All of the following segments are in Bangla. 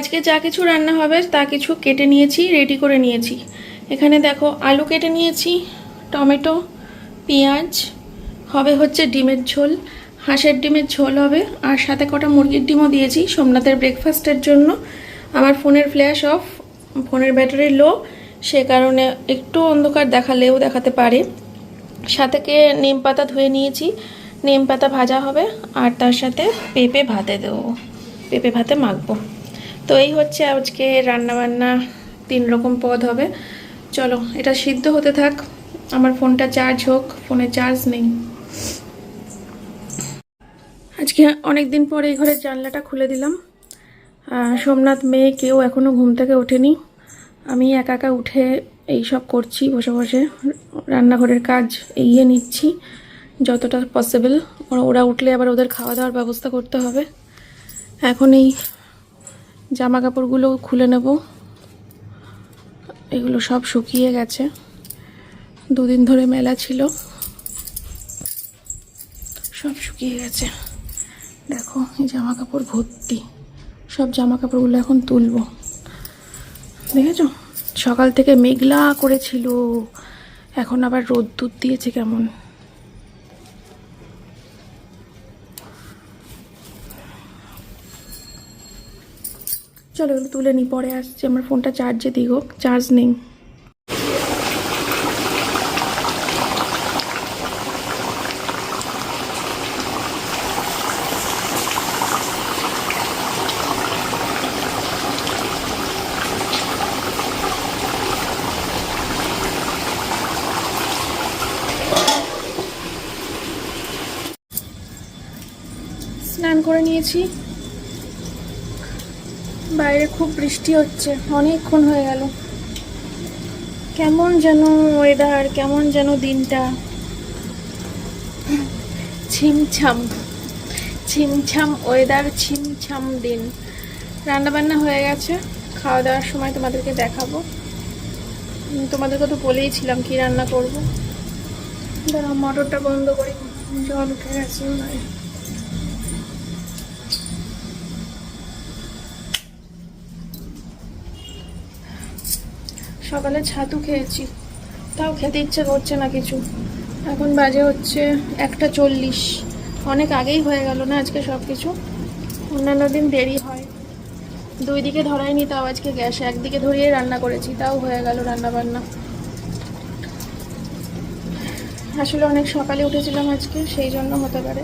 আজকে যা কিছু রান্না হবে তা কিছু কেটে নিয়েছি রেডি করে নিয়েছি। এখানে দেখো আলু কেটে নিয়েছি, টমেটো, পেঁয়াজ, হবে হচ্ছে ডিমের ঝোল, হাঁসের ডিমের ঝোল হবে, আর সাথে কটা মুরগির ডিমও দিয়েছি সোমনাথের ব্রেকফাস্টের জন্য। আমার ফোনের ফ্ল্যাশ অফ ফোনের ব্যাটারি লো সে কারণে একটু অন্ধকার দেখালেও দেখাতে পারে। সাথে কে নিম পাতা ধুয়ে নিয়েছি, নিম পাতা ভাজা হবে, আর তার সাথে পেঁপে ভাতে দেবো। পেঁপে ভাতে মাখবো। তো এই হচ্ছে আজকে রান্না বান্না তিন রকম পদ হবে। চলো, এটা সিদ্ধ হতে থাক। আমার ফোনটা চার্জ হোক, ফোনে চার্জ নেই। আজকে অনেক দিন পরে এই ঘরের জানলাটা খুলে দিলাম। সোমনাথ মেয়ে কেউ এখনও ঘুম থেকে ওঠেনি। আমি একা একা উঠে এই সব করছি, বসে বসে। রান্নাঘরের কাজ এগিয়ে নিচ্ছি, যতটা পসিবল ওরা উঠলে আবার ওদের খাওয়া দাওয়ার ব্যবস্থা করতে হবে। এখন এই জামা কাপড়গুলো খুলে নেব। এগুলো সব শুকিয়ে গেছে। দুদিন ধরে মেলা ছিল। সব শুকিয়ে গেছে। দেখো, এই জামা কাপড় ভর্তি। সব জামা কাপড়গুলো এখন তুলবো। দেখেছ? সকাল থেকে মেঘলা করেছিল। এখন আবার রোদ্দুর দিয়েছে কেমন। চলো এগুলো তুলে নিই পরে আসছি। আমার ফোনটা চার্জে দিই হোক চার্জ নেই। স্নান করে নিয়েছি। বাইরে খুব বৃষ্টি হচ্ছে। অনেকক্ষণ হয়ে গেল। কেমন যেন ওয়েদার কেমন যেন দিনটা। ছিমছাম ছিমছাম ওয়েদার ছিমছাম দিন। রান্না বান্না হয়ে গেছে। খাওয়া দাওয়ার সময় তোমাদেরকে দেখাবো। তোমাদেরকে তো বলেইছিলাম কি রান্না করব। দাঁড়াও, মটরটা বন্ধ করি। জল উঠে গেছে সকালে ছাতু খেয়েছি। তাও খেতে ইচ্ছে করছে না কিছু। এখন বাজে হচ্ছে একটা চল্লিশ। অনেক আগেই হয়ে গেল না আজকে সব কিছু অন্যান্য দিন দেরি হয়। দুই দিকে ধরাইনি তাও আজকে গ্যাস। একদিকে ধরিয়ে রান্না করেছি, তাও হয়ে গেল রান্না বান্না আসলে অনেক সকালে উঠেছিলাম আজকে, সেই জন্য হতে পারে।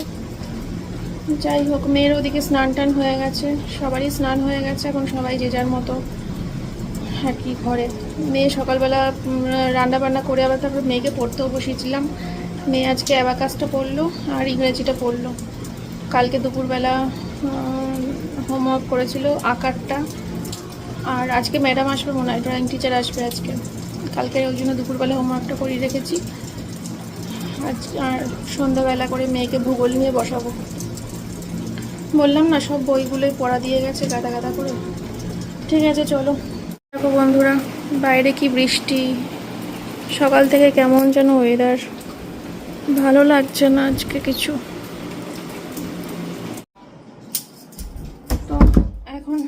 যাই হোক, মেয়ের ওদিকে স্নান টান হয়ে গেছে। সবারই স্নান হয়ে গেছে, এখন সবাই যে যার মতো। আর কি ঘরে? মেয়ে সকালবেলা রান্না বান্না করে আবার তারপর মেয়েকে পড়তেও বসিয়েছিলাম। মেয়ে আজকে অ্যাবাকাসটা পড়ল আর ইংরেজিটা পড়ল। কালকে দুপুরবেলা হোমওয়ার্ক করেছিল আকারটা। আর আজকে ম্যাডাম আসবে, মনে হয় ড্রয়িং টিচার আসবে আজকে। কালকে ওই জন্য দুপুরবেলা হোমওয়ার্কটা করিয়ে রেখেছি। আজ, আর সন্ধ্যাবেলা করে মেয়েকে ভূগোল নিয়ে বসাবো। বললাম না, সব বইগুলোই পড়া দিয়ে গেছে, গাদা গাদা করে। ঠিক আছে, চলো। দেখো বন্ধুরা, বাইরে কি বৃষ্টি? সকাল থেকে কেমন যেন ওয়েদার ভালো লাগছে না আজকে কিছু। তো এখন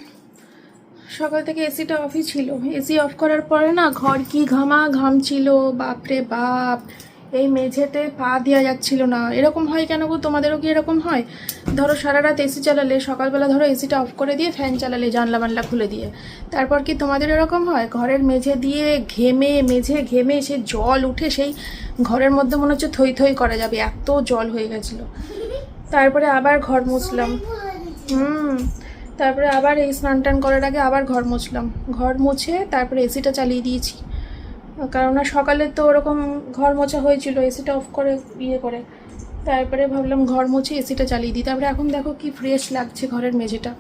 সকাল থেকে এসিটা অফই ছিল। এসি অফ করার পরে না, ঘর কি ঘামা ঘাম ছিল, বাপরে বাপ। এই মেঝেতে পা দেওয়া যাচ্ছিল না। এরকম হয় কেন গো? তোমাদেরও কি এরকম হয়? ধরো সারা রাত এসি চালালে, সকালবেলা ধরো এসিটা অফ করে দিয়ে ফ্যান চালালে, জানলা বানলা খুলে দিয়ে। তারপর কি তোমাদের এরকম হয়? ঘরের মেঝে দিয়ে ঘেমে, মেঝে ঘেমে সে জল উঠে সেই ঘরের মধ্যে মনে হচ্ছে থই থই করা যাবে, এত জল হয়ে গেছিল। তারপরে আবার ঘর মুছলাম। হুম। তারপরে আবার এই স্নান টান করার আগে আবার ঘর মুছলাম। ঘর মুছে তারপরে এসিটা চালিয়ে দিয়েছি। কারণ না সকালে তো ওরকম ঘর মোছা হয়েছিল এসিটা অফ করে ইয়ে করে। তারপরে ভাবলাম ঘর মুছে এসিটা চালিয়ে দিই। তারপরে এখন দেখো কি ফ্রেশ লাগছে ঘরের মেঝেটা।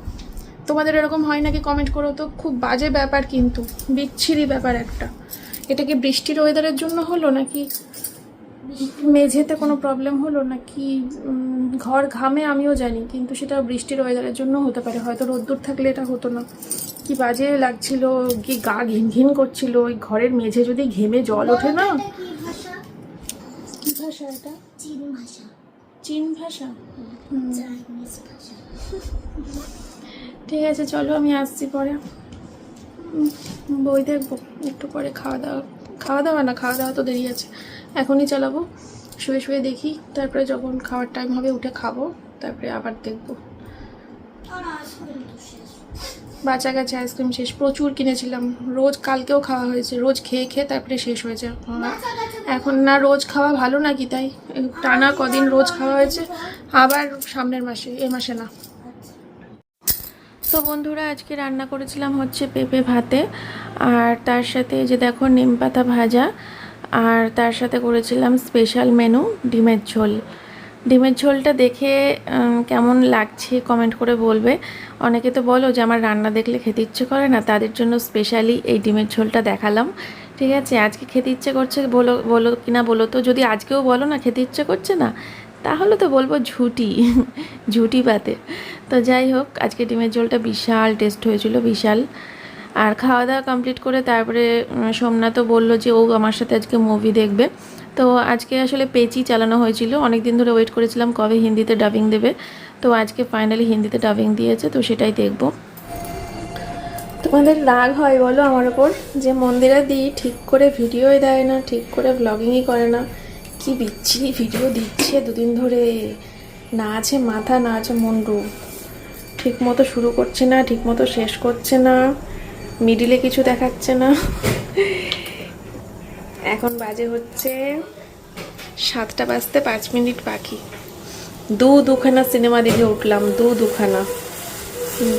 তোমাদের এরকম হয় নাকি কমেন্ট করো তো? খুব বাজে ব্যাপার কিন্তু, বিচ্ছিরি ব্যাপার একটা। এটা কি বৃষ্টির ওয়েদারের জন্য হলো নাকি? মেঝেতে কোনো প্রবলেম হলো নাকি উম, ঘর ঘামে আমিও জানি কিন্তু সেটা বৃষ্টির ওয়েদারের জন্য হতে পারে। হয়তো রোদ্দুর থাকলে এটা হতো না। কি বাজে লাগছিল কি গা ঘিন ঘিন করছিল ওই ঘরের মেঝে যদি ঘেমে জল ওঠে না? কি ভাষা? এটা? চীন ভাষা। চীন ভাষা? ঠিক আছে চলো আমি আসছি পরে। বই দেখব একটু পরে খাওয়া দাওয়া খাওয়া দাওয়া না, খাওয়া দাওয়া তো দেরি আছে। এখনই চালাবো। শুয়ে শুয়ে দেখি, তারপরে যখন খাওয়ার টাইম হবে উঠে খাব, তারপরে আবার দেখব। বাঁচা গেছে আইসক্রিম শেষ, প্রচুর কিনেছিলাম। রোজ কালকেও খাওয়া হয়েছে, রোজ খেয়ে খেয়ে তারপরে শেষ হয়েছে। এখন না রোজ খাওয়া ভালো নাকি তাই? টানা কদিন রোজ খাওয়া হয়েছে, আবার সামনের মাসে, এ মাসে না। তো বন্ধুরা, আজকে রান্না করেছিলাম হচ্ছে পেঁপে ভাতে। আর তার সাথে যে দেখো নিম পাতা ভাজা, আর তার সাথে করেছিলাম স্পেশাল মেনু ডিমের ঝোল। ডিমের ঝোলটা দেখে কেমন লাগছে কমেন্ট করে বলবে। অনেকে তো বলো যে, আমার রান্না দেখলে খেতে ইচ্ছে করে না, তাদের জন্য স্পেশালি এই ডিমের ঝোলটা দেখালাম। ঠিক আছে, আজকে খেতে ইচ্ছে করছে বলো বলো কিনা বলো তো, যদি আজকেও বলো না, খেতে ইচ্ছে করছে না, তাহলে তো বলব ঝুটি ঝুটি পাতে। তো যাই হোক, আজকে ডিমের ঝোলটা বিশাল টেস্ট হয়েছিল, বিশাল। আর খাওয়া দাওয়া কমপ্লিট করে তারপরে সোমনাথও বলল যে, ও আমার সাথে আজকে মুভি দেখবে। তো আজকে আসলে পেচি চালানো হয়েছিল। অনেক দিন ধরে ওয়েট করেছিলাম কবে হিন্দিতে ডাবিং দেবে। তো আজকে ফাইনালি হিন্দিতে ডাবিং দিয়েছে, তো সেটাই দেখব। তোমাদের রাগ হয় বলো আমার ওপর? যে মন্দিরা দিই ঠিক করে ভিডিওই দেয় না, ঠিক করে ব্লগিংই করে না। কি বিচ্ছিরি ভিডিও দিচ্ছে দুদিন ধরে। না আছে মাথা, না আছে মুন্ডু ঠিক মতো শুরু করছে না ঠিক মতো শেষ করছে না। মিডিলে কিছু দেখাচ্ছে না। এখন বাজে হচ্ছে সাতটা বাজতে পাঁচ মিনিট বাকি। দু দুখানা সিনেমা দেখে উঠলাম, দু দুখানা।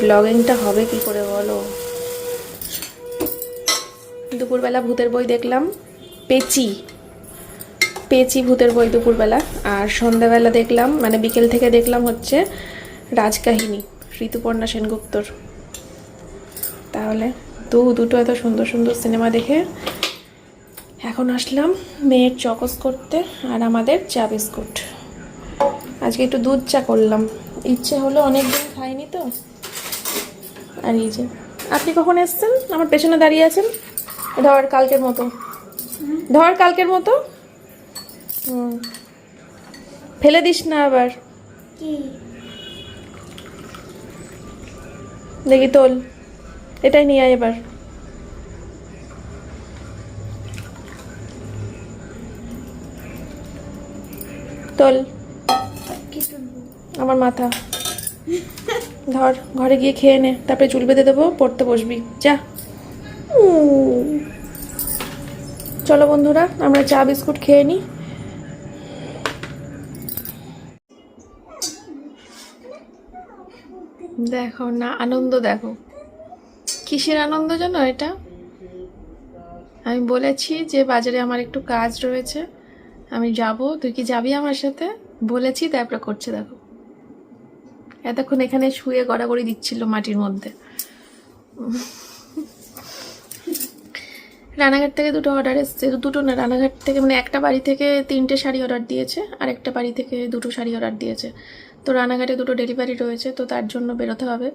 ব্লগিংটা হবে কি করে বলো? দুপুরবেলা ভূতের বই দেখলাম, পেচি। পেচি ভূতের বই দুপুরবেলা। আর সন্ধ্যাবেলা দেখলাম মানে বিকেল থেকে দেখলাম হচ্ছে রাজকাহিনী, ঋতুপর্ণা সেনগুপ্তর। তাহলে দু দুটো এত সুন্দর সুন্দর সিনেমা দেখে এখন আসলাম মেয়ের চকস করতে আর আমাদের চা বিস্কুট। আজকে একটু দুধ চা করলাম। ইচ্ছে হলো অনেক দিন খাইনি তো। আর এই যে আপনি কখন এসছেন? আমার পেছনে দাঁড়িয়ে আছেন? ধর কালকের মতো। ধর কালকের মতো? ফেলে দিস না আবার। দেখি তোল। এটাই নিয়ে আয় এবার। তোল। আমার মাথা। ধর, ঘরে গিয়ে খেয়ে নে, তারপরে চুল বেঁধে দেবো, পড়তে বসবি। যা। চলো বন্ধুরা, আমরা চা, বিস্কুট খেয়ে নিই দেখো না, আনন্দ দেখো। কিসের আনন্দ জানো এটা? আমি বলেছি যে বাজারে আমার একটু কাজ রয়েছে, আমি যাব। তুই কি যাবি আমার সাথে? বলেছি তারপরে করছে, দেখো। এতক্ষণ এখানে শুয়ে গড়াগড়ি দিচ্ছিল মাটির মধ্যে। রানাঘাট থেকে দুটো অর্ডার এসছে। দুটো না রানাঘাট থেকে মানে একটা বাড়ি থেকে তিনটে শাড়ি অর্ডার দিয়েছে, আর একটা বাড়ি থেকে দুটো শাড়ি অর্ডার দিয়েছে। তো রানাঘাটে দুটো ডেলিভারি রয়েছে, তো তার জন্য বেরোতে হবে।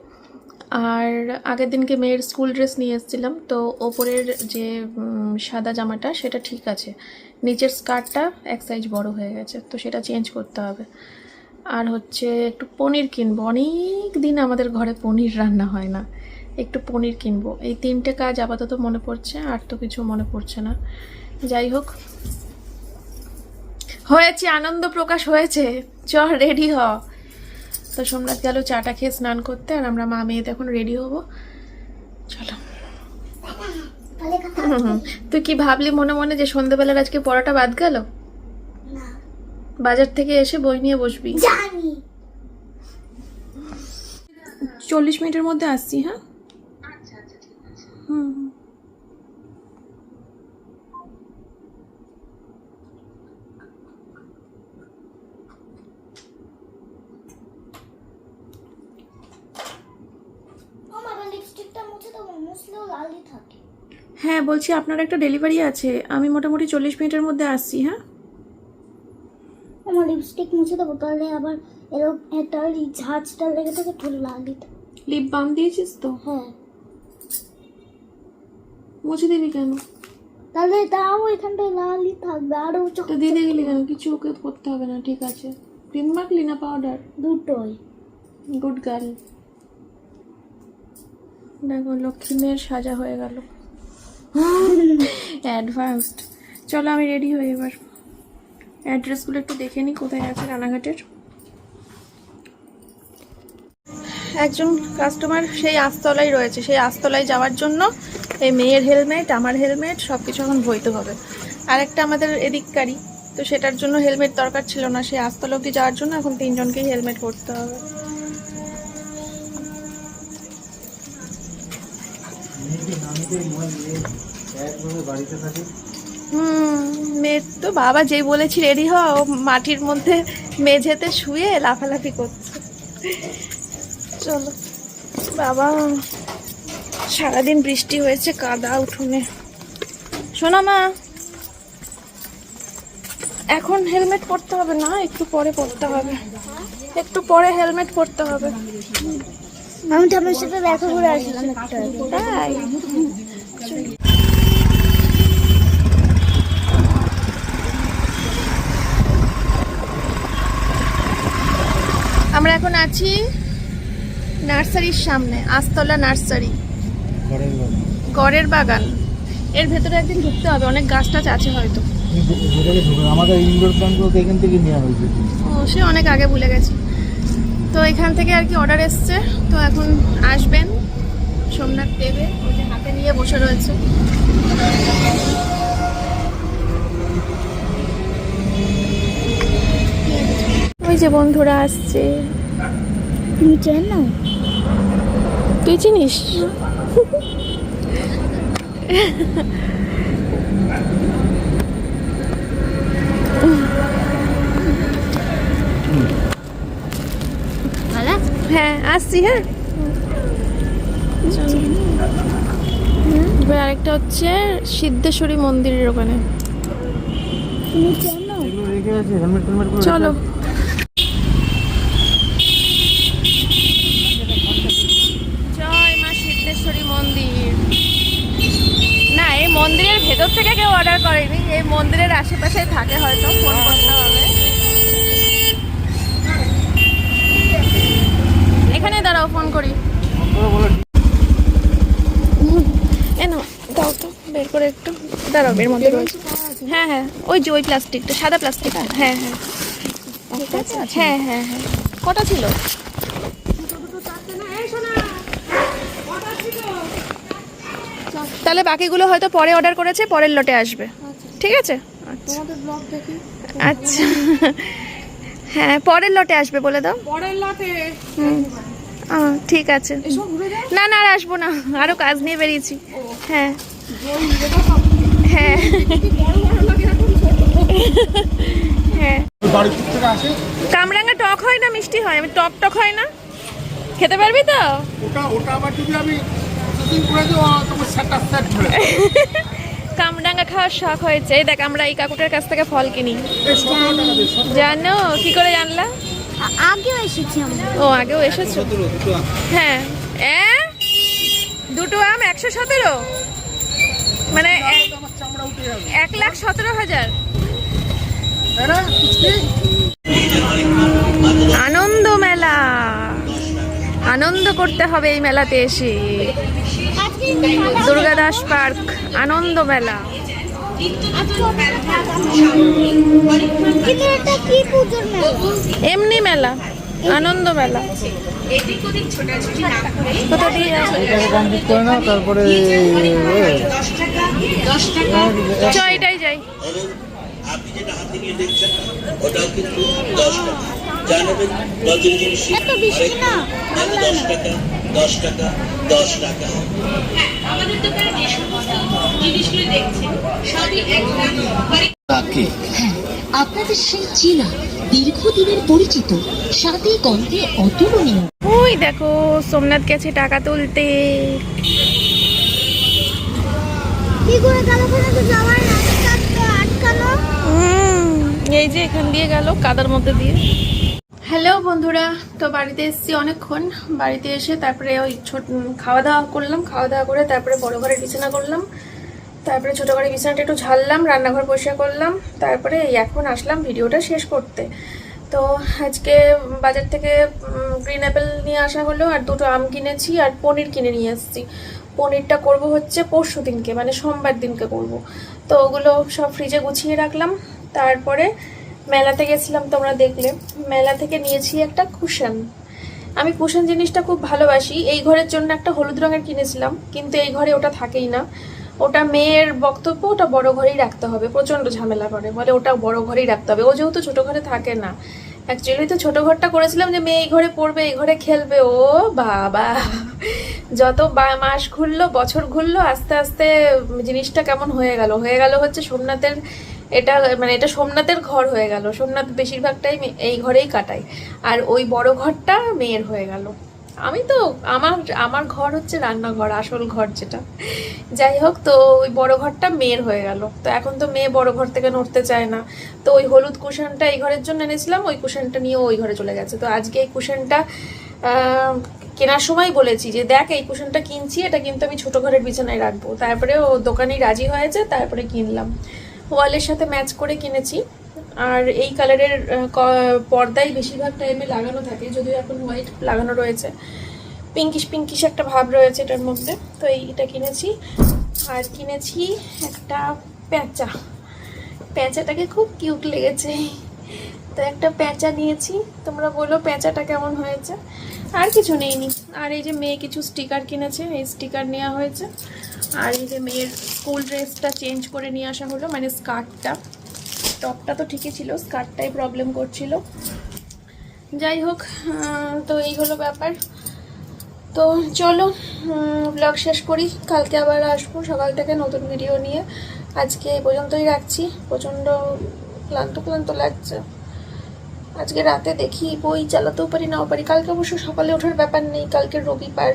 আর আগের দিনকে মেয়ের স্কুল ড্রেস নিয়ে এসেছিলাম, তো ওপরের যে সাদা জামাটা সেটা ঠিক আছে। নিচের স্কার্টটা এক সাইজ বড় হয়ে গেছে, তো সেটা চেঞ্জ করতে হবে। আর হচ্ছে একটু পনির কিনবো, অনেক দিন আমাদের ঘরে পনির রান্না হয় না, একটু পনির কিনবো। এই তিনটে কাজ আপাতত মনে পড়ছে, আর তো কিছু মনে পড়ছে না। যাই হোক, হয়েছে, আনন্দ প্রকাশ হয়েছে। চ রেডি হ। তো সোমনাথ গেল চাটা খেয়ে স্নান করতে আর আমরা মা মেয়েতে এখন রেডি হব। চলো। হুম, হুম। তুই কি ভাবলি মনে মনে যে সন্ধ্যেবেলার আজকে পড়াটা বাদ গেল? বাজার থেকে এসে বই নিয়ে বসবি। চল্লিশ মিনিটের মধ্যে আসছি হ্যাঁ? হুম হুম। আমার লিপস্টিকটা মুছে দেবো মুছলেও লালই থাকে। হ্যাঁ বলছি আপনার একটা ডেলিভারি আছে। আমি মোটামুটি চল্লিশ মিনিটের মধ্যে আসছি হ্যাঁ? আমার লিপস্টিক মুছে দেবো তাহলে আবার এরকম একটা ঝাঁঝটা লেগে থাকে পুরো লালই থাকে। লিপ বাম দিয়েছিস তো? হ্যাঁ। মুছে দিবি কেন? তাহলে তাও এখানটায় লালই থাকবে আরও চোখ তো দিয়ে গেলি কেন? কিছু ওকে করতে হবে না ঠিক আছে। ক্রিম মাখলি না পাউডার দুটোই। গুড গার্ল দেখো, লক্ষ্মী মেয়ের সাজা হয়ে গেল। অ্যাডভান্সড চলো, আমি রেডি হই এবার। অ্যাড্রেসগুলো একটু দেখে নিই কোথায় আছে রানাঘাটের। একজন কাস্টমার সেই আস্তলায় রয়েছে। সেই আস্তলায় যাওয়ার জন্য এই মেয়ের হেলমেট আমার হেলমেট সব কিছু এখন বইতে হবে। আর একটা আমাদের এদিককারই তো সেটার জন্য হেলমেট দরকার ছিল না। সেই আস্তলা অব্দি যাওয়ার জন্য এখন তিনজনকেই হেলমেট পরতে হবে। মেয়ের তো বাবা যেই বলেছি রেডি হ ও মাটির মধ্যে মেঝেতে শুয়ে লাফালাফি করছে। চলো, বাবা, সারাদিন বৃষ্টি হয়েছে, কাদা উঠোনে। শোনা মা, এখন হেলমেট পরতে হবে না, একটু পরে পরতে হবে। একটু পরে হেলমেট পরতে হবে। আমি তো আমার সাথে দেখা করে আসলাম একটা তাই আমরা এখন আছি নার্সারির সামনে আস্তলা নার্সারি গড়ের বাগান এর ভেতরে একদিন ঢুকতে হবে অনেক গাছ টাছ আছে হয়তো আমাদের ইনডোর প্ল্যান্টগুলো এখান থেকে নেওয়া হয়েছে ও সে অনেক আগে ভুলে গেছি তো এখান থেকে আর কি অর্ডার এসছে। তো এখন আসবেন। সোমনাথ দেবে। ওই যে হাতে নিয়ে বসে রয়েছে। ওই যে বন্ধুরা আসছে। তুমি চেন না তুই চিনিস ভালো হ্যাঁ আসছি হ্যাঁ। এবার আরেকটা হচ্ছে সিদ্ধেশ্বরী মন্দিরের ওখানে। চলো। জয় মা সিদ্ধেশ্বরী মন্দির। না এই মন্দিরের ভেতর থেকে কেউ অর্ডার করেনি এই মন্দিরের আশেপাশে থাকে হয়তো ফোন করতে হবে। এখানে দাঁড়াও ফোন করি। এ দাও তো বের করে একটু। দাঁড়াও এর মধ্যে রয়েছে। হ্যাঁ হ্যাঁ ওই যে ওই প্লাস্টিকটা সাদা প্লাস্টিক হ্যাঁ হ্যাঁ। হ্যাঁ হ্যাঁ হ্যাঁ। কটা ছিল? তাহলে বাকিগুলো হয়তো পরে অর্ডার করেছে পরের লটে আসবে। ঠিক আছে? আচ্ছা। আচ্ছা। হ্যাঁ পরের লটে আসবে বলে দাও। পরের লটে ঠিক আছে। না না আর আসব না। আরও কাজ নিয়ে বেরিয়েছি। হ্যাঁ। হ্যাঁ। হ্যাঁ। কামরাঙ্গা টক হয় না মিষ্টি হয়? আমি টক টক হয় না। খেতে পারবি তো? ওটা আবার যদি আমি কামরাঙ্গা খাওয়ার শখ হয়েছে। এই দেখ আমরা এই কাকুটার কাছ থেকে ফল কিনি। জানো কি করে জানলা? আগেও এসেছি ও আগেও এসেছ? হ্যাঁ। এ? দুটো আম একশো সতেরো? মানে এ- আমার চামড়া উঠে যাবে। এক লাখ সতেরো হাজার। আনন্দ মেলা। আনন্দ করতে হবে এই মেলাতে এসে। দুর্গাদাস পার্ক আনন্দ মেলা। এমনি মেলা আনন্দ মেলা। কোথা দিয়ে কমপ্লিট করে নাও তারপরে এ, চ এটাই যাই আপনি যেটা হাতে নিয়ে দেখছেন ওটাও কিন্তু দশ টাকা। জানাবেন জিনিস দশ টাকা? দশ টাকা। দশ টাকা। আমাদের দোকানে যে সমস্ত জিনিসগুলো দেখছেন সবই হ্যাঁ আপনাদের সেই চেনা দীর্ঘদিনের পরিচিত সাথে গন্ধে অতুলনীয়। ওই দেখো সোমনাথ গেছে টাকা তুলতে। কি করে গেল তো যাওয়ার রাস্তা আটকানো এই যে এখান দিয়ে গেল কাদার মধ্যে দিয়ে। হ্যালো বন্ধুরা, তো বাড়িতে এসেছি অনেকক্ষণ। বাড়িতে এসে তারপরে ওই ছোট খাওয়া দাওয়া করলাম খাওয়া দাওয়া করে তারপরে বড় ঘরে বিছানা করলাম। তারপরে ছোট ঘরে বিছানাটা একটু ঝাড়লাম, রান্নাঘর পরিষ্কার করলাম। তারপরে এখন আসলাম ভিডিওটা শেষ করতে। তো আজকে বাজার থেকে গ্রিন অ্যাপেল নিয়ে আসা হলো আর দুটো আম কিনেছি আর পনির কিনে নিয়ে এসেছি। পনিরটা করব হচ্ছে পরশু দিনকে মানে সোমবার দিনকে করব। তো ওগুলো সব ফ্রিজে গুছিয়ে রাখলাম। তারপরে মেলাতে গেছিলাম তোমরা দেখলে। মেলা থেকে নিয়েছি একটা কুশন। আমি কুশন জিনিসটা খুব ভালোবাসি। এই ঘরের জন্য একটা হলুদ রঙের কিনেছিলাম, কিন্তু এই ঘরে ওটা থাকেই না। ওটা মেয়ের বক্তব্য, ওটা বড় ঘরেই রাখতে হবে। প্রচণ্ড ঝামেলা করে। বলে ওটা বড় ঘরেই রাখতে হবে। ও যেহেতু ছোট ঘরে থাকে না। অ্যাকচুয়ালি তো ছোট ঘরটা করেছিলাম যে মেয়ে এই ঘরে পড়বে, এই ঘরে খেলবে। ও বাবা! যত বা- মাস ঘুরলো, বছর ঘুরলো, আস্তে আস্তে জিনিসটা কেমন হয়ে গেল। হয়ে গেল হচ্ছে সোমনাথের এটা মানে এটা সোমনাথের ঘর হয়ে গেল। সোমনাথ বেশিরভাগটাই মে- এই ঘরেই কাটায়। আর ওই বড় ঘরটা মেয়ের হয়ে গেল। আমি তো, আমার আমার ঘর হচ্ছে রান্নাঘর, আসল ঘর যেটা। যাই হোক, তো ওই বড় ঘরটা মেয়ের হয়ে গেল। তো এখন তো মেয়ে বড় ঘর থেকে নড়তে চায় না। তো ওই হলুদ কুশনটা এই ঘরের জন্য এনেছিলাম, ওই কুশনটা নিয়ে ওই ঘরে চলে গেছে। তো আজকে এই কুশনটা কেনার সময় বলেছি যে, দেখ, এই কুশনটা কিনছি, এটা কিন্তু আমি ছোট ঘরের বিছানায় রাখব। তারপরে ও দোকানেই রাজি হয়েছে, তারপরে কিনলাম। ওয়ালের সাথে ম্যাচ করে কিনেছি। আর এই কালারের পর্দাই বেশিরভাগ টাইমে লাগানো থাকে, যদিও এখন হোয়াইট লাগানো রয়েছে। পিঙ্কিশ পিঙ্কিশ একটা ভাব রয়েছে এটার মধ্যে, তো এইটা কিনেছি। আর কিনেছি একটা প্যাঁচা। প্যাঁচাটাকে খুব কিউট লেগেছে। তো একটা প্যাঁচা নিয়েছি। তোমরা বলো প্যাঁচাটা কেমন হয়েছে? আর কিছু নেইনি। আর এই যে মেয়ে কিছু স্টিকার কিনেছে, এই স্টিকার নেওয়া হয়েছে। আর এই যে মেয়ের স্কুল ড্রেসটা চেঞ্জ করে নিয়ে আসা হলো মানে স্কার্টটা টপটা তো ঠিকই ছিল স্কার্টটাই প্রবলেম করছিল। যাই হোক তো এই হলো ব্যাপার। তো চলো ব্লগ শেষ করি। কালকে আবার আসব সকাল থেকে নতুন ভিডিও নিয়ে। আজকে এই পর্যন্তই রাখছি। প্রচণ্ড ক্লান্ত ক্লান্ত লাগছে। আজকে রাতে দেখি বই চালাতেও পারি, নাও পারি। কালকে অবশ্য সকালে ওঠার ব্যাপার নেই। কালকে রবিবার।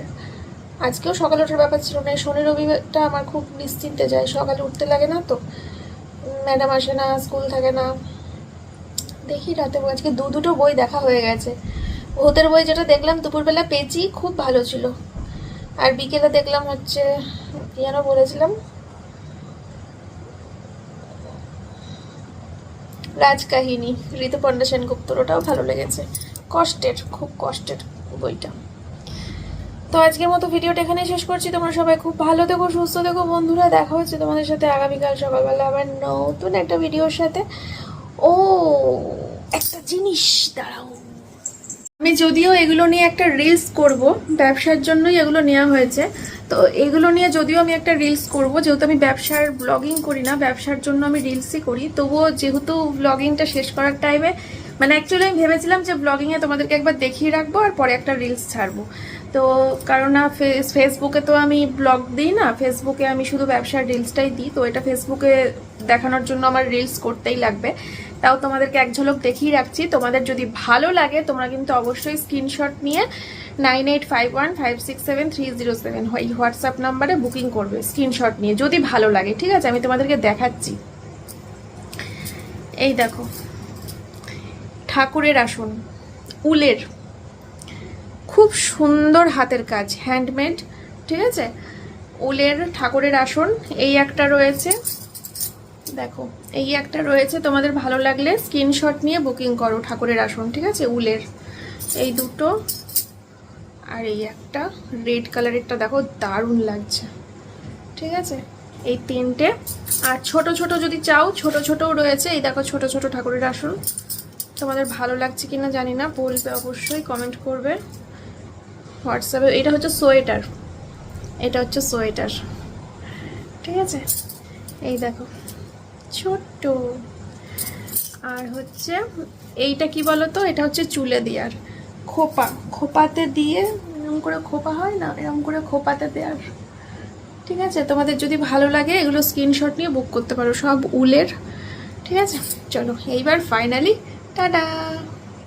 আজকেও সকালে ওঠার ব্যাপার ছিল না। শনি রবিবারটা আমার খুব নিশ্চিন্তে যায়। সকালে উঠতে লাগে না তো। ম্যাডাম আসে না, স্কুল থাকে না। দেখি রাতে আজকে দু দুটো বই দেখা হয়ে গেছে। ভূতের বই যেটা দেখলাম দুপুরবেলা পেয়েছি, খুব ভালো ছিল। আর বিকেলে দেখলাম হচ্ছে, কি যেন বলেছিলাম? রাজকাহিনী, ঋতুপর্ণা সেনগুপ্তর। ওটাও ভালো লেগেছে। কষ্টের, খুব কষ্টের বইটা। তো আজকের মতো ভিডিওটা এখানেই শেষ করছি। তোমরা সবাই খুব ভালো থেকো, সুস্থ থেকো। বন্ধুরা, দেখা হচ্ছে তোমাদের সাথে আগামীকাল সকালবেলা আবার নতুন একটা ভিডিওর সাথে। ও, একটা জিনিস, দাঁড়াও। আমি যদিও এগুলো নিয়ে একটা রিলস করব, ব্যবসার জন্যই এগুলো নেওয়া হয়েছে। তো এগুলো নিয়ে যদিও আমি একটা রিলস করব, যেহেতু আমি ব্যবসার ব্লগিং করি না, ব্যবসার জন্য আমি রিলসই করি। তবুও যেহেতু ব্লগিংটা শেষ করার টাইমে মানে অ্যাকচুয়ালি আমি ভেবেছিলাম যে ব্লগিংয়ে তোমাদেরকে একবার দেখিয়ে রাখব আর পরে একটা রিলস ছাড়বো। তো কারণ না ফেস- ফেসবুকে তো আমি ব্লগ দিই না ফেসবুকে আমি শুধু ব্যবসার রিলসটাই দিই, তো এটা ফেসবুকে দেখানোর জন্য আমার রিলস করতেই লাগবে। তাও তোমাদেরকে এক ঝলক দেখিয়ে রাখছি, তোমাদের যদি ভালো লাগে, তোমরা কিন্তু অবশ্যই স্ক্রিনশট নিয়ে nine eight five one five six seven three zero seven এই হোয়াটসঅ্যাপ নাম্বারে বুকিং করবে স্ক্রিনশট নিয়ে, যদি ভালো লাগে, ঠিক আছে? আমি তোমাদেরকে দেখাচ্ছি। এই দেখো, ঠাকুরের আসন, উলের। খুব সুন্দর হাতের কাজ হ্যান্ডমেড ঠিক আছে? উলের ঠাকুরের আসন, এই একটা রয়েছে। দেখো, এই একটা রয়েছে, তোমাদের ভালো লাগলে স্ক্রিনশট নিয়ে বুকিং করো ঠাকুরের আসন, ঠিক আছে? উলের, এই দুটো। আর এই একটা রেড কালারেরটা দেখো, দারুণ লাগছে, ঠিক আছে? এই তিনটে। আর ছোট ছোট যদি চাও, ছোট ছোটও রয়েছে, এই দেখো ছোট ছোট ঠাকুরের আসন। তোমাদের ভালো লাগছে কিনা জানি না, বলবে অবশ্যই কমেন্ট করবে। হোয়াটসঅ্যাপে, এটা হচ্ছে সোয়েটার। এটা হচ্ছে সোয়েটার। ঠিক আছে? এই দেখো। ছোট্ট। আর হচ্ছে, এইটা কি বলো তো এটা হচ্ছে চুলে দেওয়ার খোপা। খোপাতে দিয়ে এরকম করে খোপা হয় না? এরকম করে খোপাতে দেওয়ার ঠিক আছে? তোমাদের যদি ভালো লাগে, এগুলো স্ক্রিনশট নিয়ে বুক করতে পারো। সব উলের। ঠিক আছে? চলো, এইবার ফাইনালি টাটা!